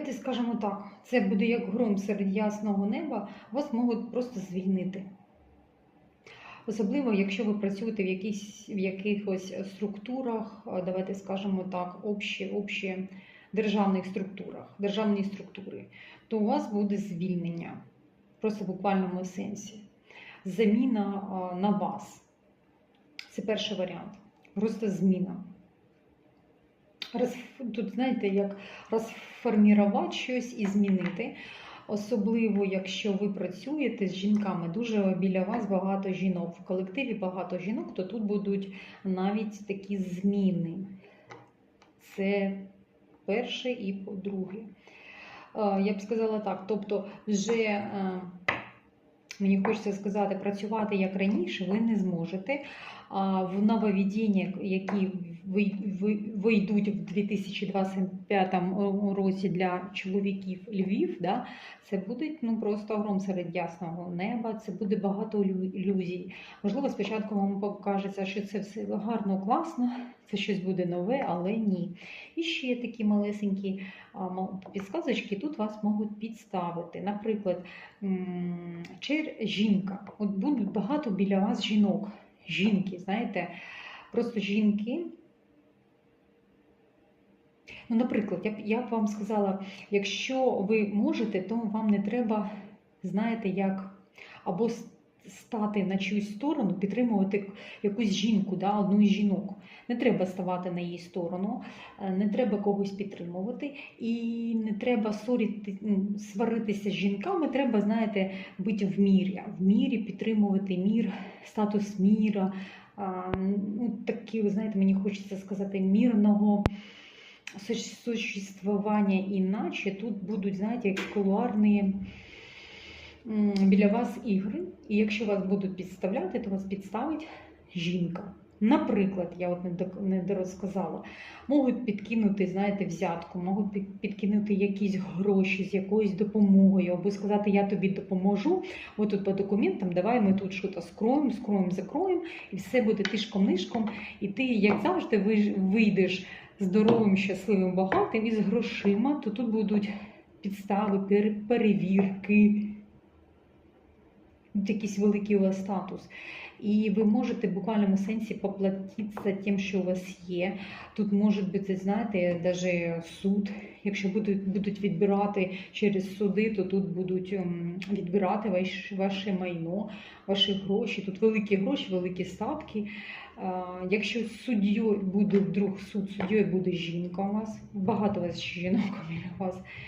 Давайте скажемо так, це буде як гром серед ясного неба, вас можуть просто звільнити. Особливо, якщо ви працюєте в, якісь, в якихось структурах, давайте скажемо так, общі, общі державних структурах, державні структури, то у вас буде звільнення, просто в буквальному сенсі. Заміна на вас. Це перший варіант. Просто зміна. Тут, знаєте, як розформувати щось і змінити. Особливо, якщо ви працюєте з жінками, дуже біля вас багато жінок. В колективі багато жінок, то тут будуть навіть такі зміни. Це перше і по-друге. Е, Я б сказала так, тобто, вже е, мені хочеться сказати, працювати як раніше ви не зможете. В нововведення, які ви- ви- вийдуть в 2025 році для чоловіків Львів, да, це буде ну, просто гром серед ясного неба, це буде багато ілюзій. Можливо, спочатку вам покажеться, що це все гарно, класно, це щось буде нове, але ні. І ще такі малесенькі підсказочки тут вас можуть підставити. Наприклад, чер жінка. От будуть багато біля вас жінок. Жінки, знаєте, просто жінки. Ну, наприклад, я б, я б вам сказала, якщо ви можете, то вам не треба, знаєте, як або стати на чиюсь сторону, підтримувати якусь жінку, да, одну із жінок. Не треба ставати на її сторону, е, не треба когось підтримувати і не треба ссорити, м, сваритися з жінками. Треба, знаєте, бути в мірі, в мірі підтримувати мір, статус міра. Ну, такі, ви знаєте, мені хочеться сказати, мірного суще- существування іначе тут будуть, знаєте, як кулуарні біля вас ігри. І якщо вас будуть підставляти, то вас підставить жінка. Наприклад, я от не дорозказала, можуть підкинути, знаєте, взятку, можуть підкинути якісь гроші з якоюсь допомогою, або сказати, я тобі допоможу. От тут по документам, давай ми тут щось скроємо, скроємо, закроємо, і все буде тишком-нишком. І ти, як завжди, вийдеш здоровим, щасливим, багатим і з грошима, то тут будуть підстави, перевірки, якийсь великий у вас статус. І ви можете в буквальному сенсі поплатитися тим, що у вас є. Тут може бути, знаєте, навіть суд. Якщо будуть, будуть відбирати через суди, то тут будуть ем, відбирати ваш, ваше майно, ваші гроші. Тут великі гроші, великі статки. Якщо суддєю буде вдруг суд, суддєю буде жінка у вас, багато у вас жінок біля вас.